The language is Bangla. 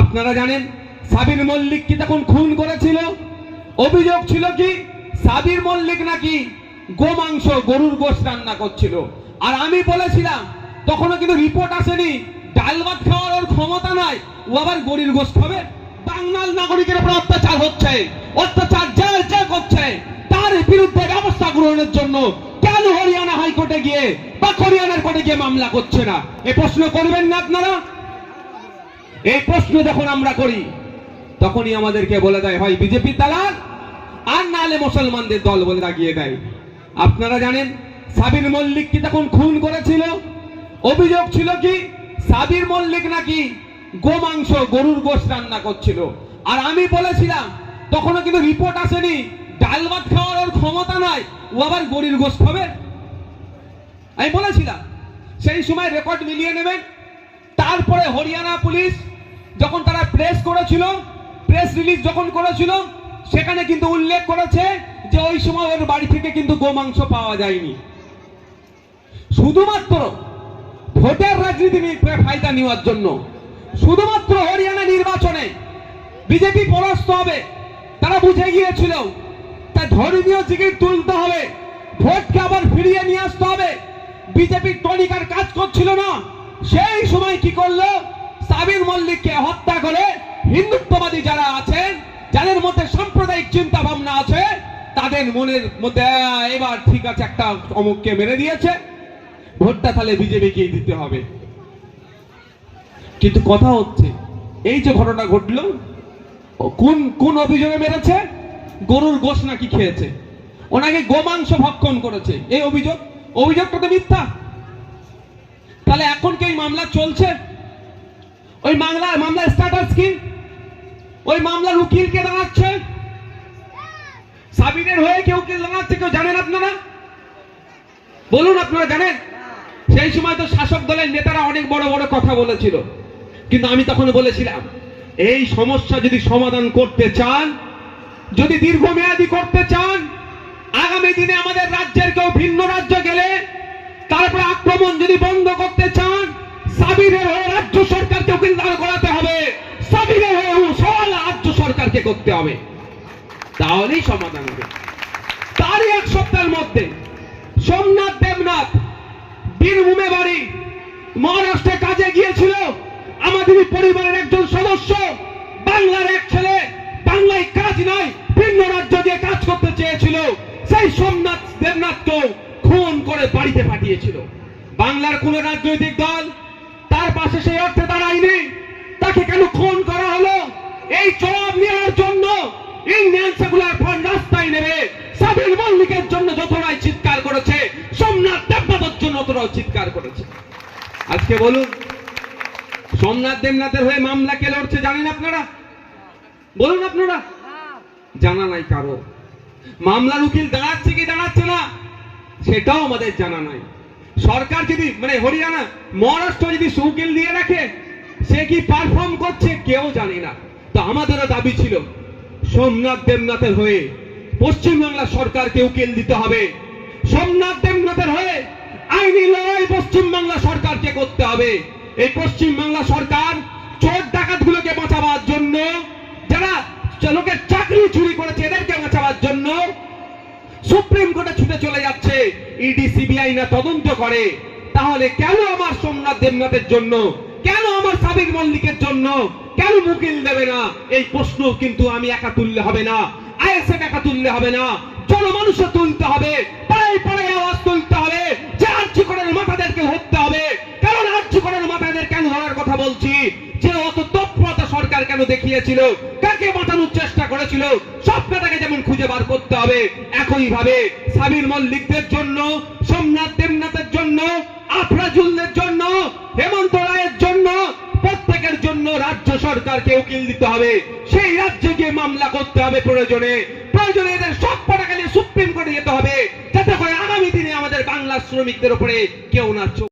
আপনারা জানেন, সাবির মল্লিক কি তখন খুন করেছিল? অভিযোগ ছিল কি, সাবির মল্লিক নাকি গোমাংস গরুর গোশ রান্না করছিল। আর আমি বলেছিলাম, তখনও কিন্তু রিপোর্ট আসেনি, ডাল ভাত খাওয়ার ওর ক্ষমতা নাই, ও আবার গরুর গোশ খাবে। বাংলার নাগরিকের উপর অত্যাচার হচ্ছে, অত্যাচার যা যা করছে। তার বিরুদ্ধে ব্যবস্থা গ্রহণের জন্য কেন হরিয়ানা হাইকোর্টে গিয়ে বা হরিয়ানার কোর্টে গিয়ে মামলা করছে না? এ প্রশ্ন করবেন না আপনারা? এই প্রশ্ন যখন আমরা করি, তখনই আমাদেরকে বলে দেয়, হয় বিজেপি দালাল আর নালে মুসলমানদের দল বলে দাগিয়ে দেয়। আপনারা জানেন, সাবির মল্লিক কি তখন খুন করেছিল? অভিযোগ ছিল কি, সাবির মল্লিক নাকি গোমাংস, গরুর গোশ রান্না করছিল? আর আমি বলেছিলাম, তখনও কিন্তু রিপোর্ট আসেনি, ডাল ভাত খাওয়ার ওর ক্ষমতা নাই, ও আবার গরুর গোশ খাবে? আমি বলেছিলাম, সেই সময় রেকর্ড মিলিয়ে নেবেন, তারপরে হরিয়ানা পুলিশ যখন তারা প্রেস করেছিল প্রেস রিলিজ যখন করেছিল, সেখানে কিন্তু উল্লেখ করেছে যে ওই সময় ওর বাড়ি থেকে কিন্তু গোমাংস পাওয়া যায়নি। শুধুমাত্র ভোটের রাজনীতি ফায়দা নেওয়ার জন্য। শুধুমাত্র হরিয়ানা নির্বাচনে বিজেপি পরাস্ত হবে, তারা বুঝে গিয়েছিল তা ধর্মীয় জিগির তুলতে হবে, ভোটকে আবার ফিরিয়ে নিয়ে আসতে হবে। বিজেপি টনিকার কাজ করছিল না। সেই সময় কি করল? সাবির মল্লিককে হত্যা করে হিন্দুত্ববাদী যারা আছেন, যাদের মধ্যে সাম্প্রদায়িক চিন্তা ভাবনা আছে, তাদের মনের মধ্যে এবার ঠিক আছে, একটা অমুককে মেরে দিয়েছে, ভোটটা তাহলে বিজেপিকে দিতে হবে। কিন্তু কথা হচ্ছে, এই যে ঘটনা ঘটলো, কোন কোন অভিযোগে মেরেছে? গরুর গোশ নাকি খেয়েছে? ওনাকে গোমাংস ভক্ষণ করেছে। এই অভিযোগ, অভিযোগটা তো মিথ্যা। তাহলে এখন কি ওই মামলা চলছে? ওই মামলা মামলা স্ট্যাটাস কি? ওই মামলার উকিল কে দাঁড়াচ্ছে সাবিরের হয়ে কেউ কে দাঁড়াচ্ছে কেউ জানেন আপনারা? বলুন আপনারা জানেন? সেই সময় তো শাসক দলের নেতারা অনেক বড় বড় কথা বলেছিল। কিন্তু আমি তখন বলেছিলাম, এই সমস্যা যদি সমাধান করতে চান, যদি দীর্ঘমেয়াদী করতে চান, আগামী দিনে আমাদের রাজ্যের কেউ ভিন্ন রাজ্য গেলে তারপরে আক্রমণ যদি বন্ধ করতে চান সাবিরের হয়ে রাজ্য সরকারকে উকিল দাঁড় করাতে হবে সাবিরের হয়ে সওয়াল রাজ্য সরকারকে করতে হবে, তাহলেই সমাধান হবে। তারই এক সপ্তাহের মধ্যে সোমনাথ দেবনাথ বীরভূমে বাড়ি মহারাষ্ট্রে কাজে গিয়েছিল। আমাদের পরিবারের একজন সদস্য, বাংলার এক ছেলে, বাংলায় কাজ নয় ভিন্ন রাজ্য দিয়ে কাজ করতে চেয়েছিল। সেই সোমনাথ দেবনাথকেও খুন করে বাড়িতে পাঠিয়েছিল। বাংলার কোন রাজনৈতিক দল তার পাশে সেই অর্থে দাঁড়ায়নি। তাকে কেন খুন করা হলো? এই জবাব নেওয়ার জন্য ইন্ডিয়ান সেকুলার ফ্রন্ট রাস্তায় নেবে। সাবির মল্লিকের জন্য যতটাই চিৎকার করেছে, সোমনাথ দেবনাথের জন্য ততটাও চিৎকার করেছে। আজকে বলুন, সোমনাথ দেবনাথের হয়ে মামলা কে লড়ছে জানেন আপনারা? বলুন আপনারা। জানা নাই কারও। মামলার উকিল দাঁড়াচ্ছে কি দাঁড়াচ্ছে না, সেটাও আমাদের জানা নাই। সরকার যদি মানে হরিয়ানা, মহারাষ্ট্র যদি উকিল দিয়ে রাখে, সে কি পারফর্ম করছে কেউ জানি না। তো আমাদেরও দাবি ছিল। সোমনাথ দেবনাথের হয়ে পশ্চিমবাংলা সরকারকে উকিল দিতে হবে। সোমনাথ দেবনাথের হয়ে আইনি লড়াই পশ্চিমবাংলা সরকারকে করতে হবে। এই পশ্চিমবাংলা সরকার চোর ডাকাত গুলোকে বাঁচাবার জন্য, যারা লোকের চাকরি চুরি করেছে এদেরকে বাঁচাবার জন্য সুপ্রিম কোর্টে ছুটে চলে যাচ্ছে। ইডি, সিবিআই না তদন্ত করে। তাহলে কেন আমার সোমনাথ দেবনাথের জন্য সাবিক মল্লিকের জন্য কেন মুকিল দেবে না? এই প্রশ্ন কিন্তু আমি একা তুললে হবে না। আইএসএফ একা তুললে হবে না। জনমানুষে তুলতে হবে। পাড়ায় পাড়ায় আওয়াজ তুলতে হবে। যে আর্জি করেন মাথাদেরকে ধরতে হবে। কারণ আর্জি করেন মাথাদের কেন ধরার কথা বলছি? যে অত তৎপরতা সরকার কেন দেখিয়েছিল? কাকে বাঁচানোর চেষ্টা করেছিল? সবটাকে যেমন খুঁজে বার করতে হবে একই ভাবে সাবির মল্লিকদের জন্য, সোমনাথ দেবনাথের জন্য, আফরাজুলদের জন্য, হেমন্ত রায়ের জন্য প্রত্যেকের জন্য রাজ্য সরকারকে উকিল দিতে হবে। সেই রাজ্যে গিয়ে মামলা করতে হবে প্রয়োজনে। প্রয়োজনে এদের সব পটাকালে সুপ্রিম কোর্টে যেতে হবে। যাতে করে আগামী দিনে আমাদের বাংলার শ্রমিকদের উপরে কেউ না